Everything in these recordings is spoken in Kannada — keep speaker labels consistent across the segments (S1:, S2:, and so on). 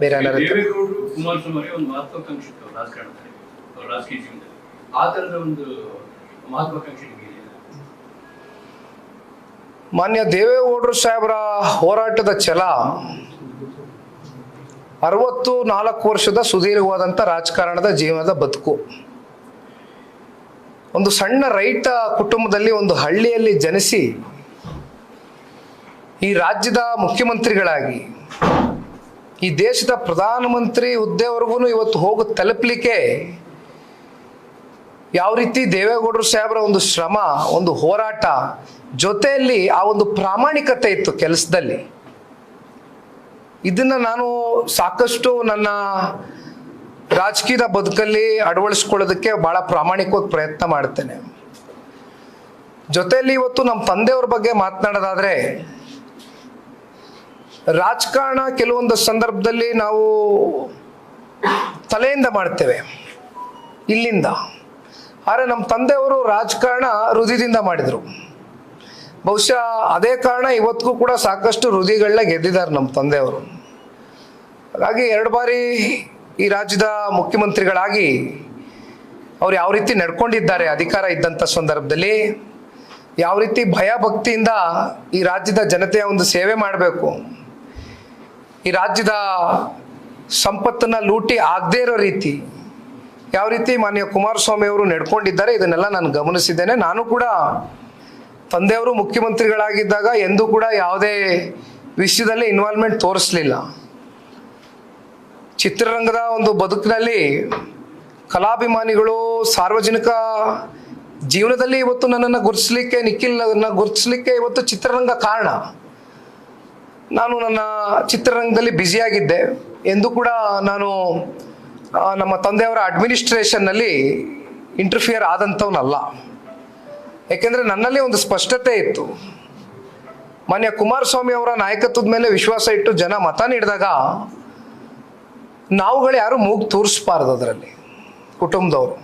S1: ಬೇರೆ
S2: ಕುಮಾರಸ್ವಾಮಿ ಒಂದು ಮಹತ್ವಾಕಾಂಕ್ಷಿ ರಾಜಕಾರಣದಲ್ಲಿ ರಾಜಕೀಯ ಜೀವನದಲ್ಲಿ. ಆ ತರದ ಒಂದು ಮಹತ್ವಾಕಾಂಕ್ಷಿ
S1: ಮಾನ್ಯ ದೇವೇಗೌಡರು ಸಾಹೇಬರ ಹೋರಾಟದ ಛಲ. ಅರವತ್ತು ನಾಲ್ಕು ವರ್ಷದ ಸುದೀರ್ಘವಾದಂಥ ರಾಜಕಾರಣದ ಜೀವನದ ಬದುಕು. ಒಂದು ಸಣ್ಣ ರೈತ ಕುಟುಂಬದಲ್ಲಿ ಒಂದು ಹಳ್ಳಿಯಲ್ಲಿ ಜನಿಸಿ ಈ ರಾಜ್ಯದ ಮುಖ್ಯಮಂತ್ರಿಗಳಾಗಿ ಈ ದೇಶದ ಪ್ರಧಾನಮಂತ್ರಿ ಹುದ್ದೆವರೆಗೂ ಇವತ್ತು ಹೋಗಿ ತಲುಪಲಿಕ್ಕೆ ಯಾವ ರೀತಿ ದೇವೇಗೌಡರು ಸಾಹೇಬರ ಒಂದು ಶ್ರಮ, ಒಂದು ಹೋರಾಟ ಜೊತೆಯಲ್ಲಿ ಆ ಒಂದು ಪ್ರಾಮಾಣಿಕತೆ ಇತ್ತು ಕೆಲಸದಲ್ಲಿ. ಇದನ್ನ ನಾನು ಸಾಕಷ್ಟು ನನ್ನ ರಾಜಕೀಯದ ಬದುಕಲ್ಲಿ ಅಳವಡಿಸ್ಕೊಳ್ಳೋದಕ್ಕೆ ಬಹಳ ಪ್ರಾಮಾಣಿಕವಾಗಿ ಪ್ರಯತ್ನ ಮಾಡ್ತೇನೆ. ಜೊತೆಯಲ್ಲಿ ಇವತ್ತು ನಮ್ಮ ತಂದೆಯವ್ರ ಬಗ್ಗೆ ಮಾತನಾಡೋದಾದ್ರೆ ರಾಜಕಾರಣ ಕೆಲವೊಂದು ಸಂದರ್ಭದಲ್ಲಿ ನಾವು ತಲೆಯಿಂದ ಮಾಡ್ತೇವೆ, ಇಲ್ಲಿಂದ. ಆದರೆ ನಮ್ಮ ತಂದೆಯವರು ರಾಜಕಾರಣ ಹೃದಯದಿಂದ ಮಾಡಿದರು. ಬಹುಶಃ ಅದೇ ಕಾರಣ ಇವತ್ತಿಗೂ ಕೂಡ ಸಾಕಷ್ಟು ಹೃದಯಗಳನ್ನ ಗೆದ್ದಿದ್ದಾರೆ ನಮ್ಮ ತಂದೆಯವರು. ಹಾಗಾಗಿ ಎರಡು ಬಾರಿ ಈ ರಾಜ್ಯದ ಮುಖ್ಯಮಂತ್ರಿಗಳಾಗಿ ಅವ್ರು ಯಾವ ರೀತಿ ನಡ್ಕೊಂಡಿದ್ದಾರೆ, ಅಧಿಕಾರ ಇದ್ದಂಥ ಸಂದರ್ಭದಲ್ಲಿ, ಯಾವ ರೀತಿ ಭಯ ಭಕ್ತಿಯಿಂದ ಈ ರಾಜ್ಯದ ಜನತೆಯ ಒಂದು ಸೇವೆ ಮಾಡಬೇಕು ಈ ರಾಜ್ಯದ ಸಂಪತ್ತನ್ನ ಲೂಟಿ ಆಗದೇ ಇರೋ ರೀತಿ ಯಾವ ರೀತಿ ಮಾನ್ಯ ಕುಮಾರಸ್ವಾಮಿ ಅವರು ನಡ್ಕೊಂಡಿದ್ದಾರೆ, ಇದನ್ನೆಲ್ಲ ನಾನು ಗಮನಿಸಿದ್ದೇನೆ. ನಾನು ಕೂಡ ತಂದೆಯವರು ಮುಖ್ಯಮಂತ್ರಿಗಳಾಗಿದ್ದಾಗ ಎಂದೂ ಕೂಡ ಯಾವುದೇ ವಿಷಯದಲ್ಲಿ ಇನ್ವಾಲ್ವ್ಮೆಂಟ್ ತೋರಿಸ್ಲಿಲ್ಲ. ಚಿತ್ರರಂಗದ ಒಂದು ಬದುಕಿನಲ್ಲಿ ಕಲಾಭಿಮಾನಿಗಳು ಸಾರ್ವಜನಿಕ ಜೀವನದಲ್ಲಿ ಇವತ್ತು ನನ್ನನ್ನು ಗುರುತಿಸಲಿಕ್ಕೆ ನಿಖಿಲ್ ಗುರುತಿಸ್ಲಿಕ್ಕೆ ಇವತ್ತು ಚಿತ್ರರಂಗ ಕಾರಣ. ನಾನು ನನ್ನ ಚಿತ್ರರಂಗದಲ್ಲಿ ಬ್ಯುಸಿಯಾಗಿದ್ದೆ ಎಂದು ಕೂಡ ನಾನು ನಮ್ಮ ತಂದೆಯವರ ಅಡ್ಮಿನಿಸ್ಟ್ರೇಷನ್ನಲ್ಲಿ ಇಂಟರ್ಫಿಯರ್ ಆದಂಥವನಲ್ಲ. ಯಾಕೆಂದರೆ ನನ್ನಲ್ಲಿ ಒಂದು ಸ್ಪಷ್ಟತೆ ಇತ್ತು. ಮಾನ್ಯ ಕುಮಾರಸ್ವಾಮಿ ಅವರ ನಾಯಕತ್ವದ ಮೇಲೆ ವಿಶ್ವಾಸ ಇಟ್ಟು ಜನ ಮತ ನೀಡಿದಾಗ ನಾವುಗಳು ಯಾರು ಮೂಗು ತೋರಿಸ್ಬಾರ್ದು ಅದರಲ್ಲಿ, ಕುಟುಂಬದವರು.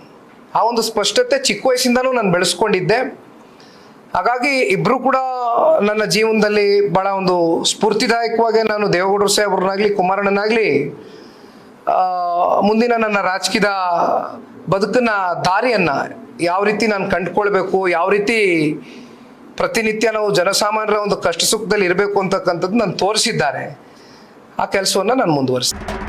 S1: ಆ ಒಂದು ಸ್ಪಷ್ಟತೆ ಚಿಕ್ಕ ವಯಸ್ಸಿಂದನೂ ನಾನು ಬೆಳೆಸ್ಕೊಂಡಿದ್ದೆ. ಹಾಗಾಗಿ ಇಬ್ಬರು ಕೂಡ ನನ್ನ ಜೀವನದಲ್ಲಿ ಭಾಳ ಒಂದು ಸ್ಫೂರ್ತಿದಾಯಕವಾಗಿ ನಾನು ದೇವೇಗೌಡರು ಸಾಹೇಬ್ರನ್ನಾಗಲಿ ಕುಮಾರಣ್ಣನಾಗಲಿ ಆ, ಮುಂದಿನ ನನ್ನ ರಾಜಕೀಯದ ಬದುಕನ್ನ ದಾರಿಯನ್ನು ಯಾವ ರೀತಿ ನಾನು ಕಂಡುಕೊಳ್ಬೇಕು ಯಾವ ರೀತಿ ಪ್ರತಿನಿತ್ಯ ನಾವು ಜನಸಾಮಾನ್ಯರ ಒಂದು ಕಷ್ಟ ಸುಖದಲ್ಲಿ ಇರಬೇಕು ಅಂತಕ್ಕಂಥದ್ದು ನಾನು ತೋರಿಸಿದ್ದಾರೆ. ಆ ಕೆಲಸವನ್ನು ನಾನು ಮುಂದುವರಿಸ್ತೀನಿ.